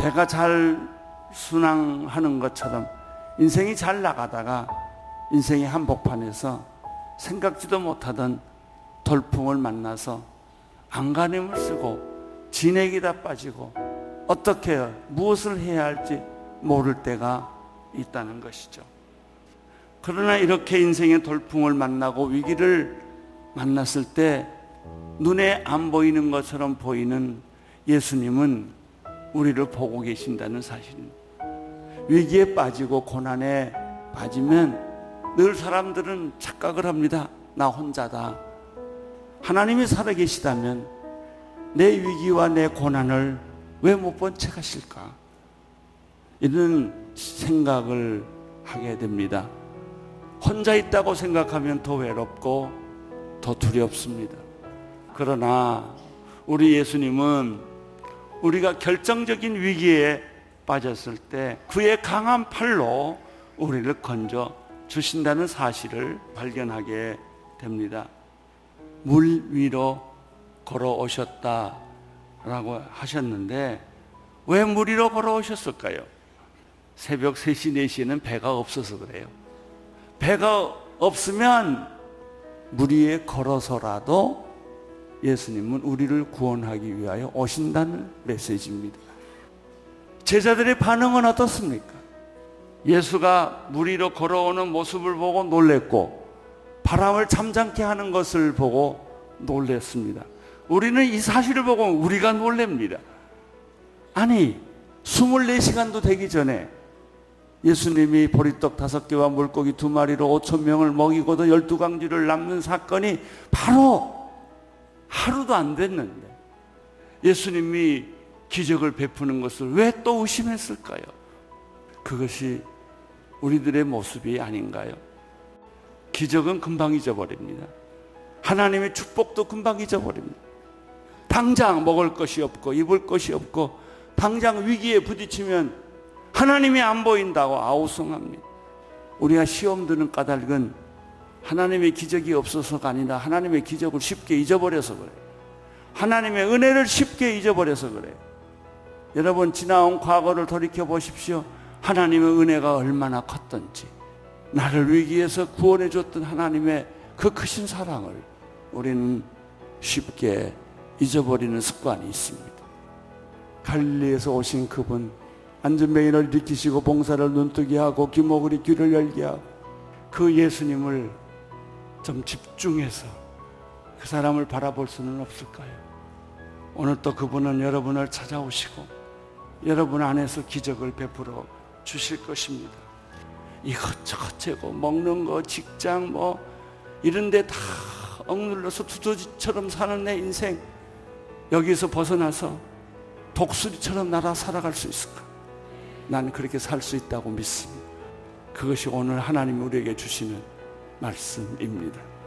차가 잘 순항하는 것처럼 인생이 잘 나가다가 인생의 한복판에서 생각지도 못하던 돌풍을 만나서 안간힘을 쓰고 진액이 다 빠지고 어떻게? 무엇을 해야 할지 모를 때가 있다는 것이죠. 그러나 이렇게 인생의 돌풍을 만나고 위기를 만났을 때 눈에 안 보이는 것처럼 보이는 예수님은 우리를 보고 계신다는 사실입니다. 위기에 빠지고 고난에 빠지면 늘 사람들은 착각을 합니다. 나 혼자다. 하나님이 살아계시다면 내 위기와 내 고난을 왜 못본채 가실까? 이런 생각을 하게 됩니다. 혼자 있다고 생각하면 더 외롭고 더 두렵습니다. 그러나 우리 예수님은 우리가 결정적인 위기에 빠졌을 때 그의 강한 팔로 우리를 건져 주신다는 사실을 발견하게 됩니다. 물 위로 걸어오셨다 라고 하셨는데 왜 물 위로 걸어오셨을까요? 새벽 3시, 4시에는 배가 없어서 그래요. 배가 없으면 물 위에 걸어서라도 예수님은 우리를 구원하기 위하여 오신다는 메시지입니다. 제자들의 반응은 어떻습니까? 예수가 물 위로 걸어오는 모습을 보고 놀랬고 바람을 잠잠케 하는 것을 보고 놀랬습니다. 우리는 이 사실을 보고 우리가 놀랍니다. 아니, 24시간도 되기 전에 예수님이 보리떡 다섯 개와 물고기 두 마리로 오천 명을 먹이고도 열두 강지를 남는 사건이 바로 하루도 안 됐는데 예수님이 기적을 베푸는 것을 왜 또 의심했을까요? 그것이 우리들의 모습이 아닌가요? 기적은 금방 잊어버립니다. 하나님의 축복도 금방 잊어버립니다. 당장 먹을 것이 없고 입을 것이 없고 당장 위기에 부딪히면 하나님이 안 보인다고 아우성합니다. 우리가 시험 드는 까닭은 하나님의 기적이 없어서가 아니라 하나님의 기적을 쉽게 잊어버려서 그래요. 하나님의 은혜를 쉽게 잊어버려서 그래요. 여러분 지나온 과거를 돌이켜 보십시오. 하나님의 은혜가 얼마나 컸던지 나를 위기에서 구원해 줬던 하나님의 그 크신 사랑을 우리는 쉽게 잊어버리는 습관이 있습니다. 갈릴리에서 오신 그분 안전병인을 일으키시고 봉사를 눈뜨게 하고 기목으리 귀를 열게 하고 그 예수님을 좀 집중해서 그 사람을 바라볼 수는 없을까요? 오늘 또 그분은 여러분을 찾아오시고 여러분 안에서 기적을 베풀어 주실 것입니다. 이것저것 재고 먹는 거 직장 뭐 이런 데 다 억눌러서 두더지처럼 사는 내 인생 여기서 벗어나서 독수리처럼 날아 살아갈 수 있을까? 난 그렇게 살 수 있다고 믿습니다. 그것이 오늘 하나님이 우리에게 주시는 말씀입니다.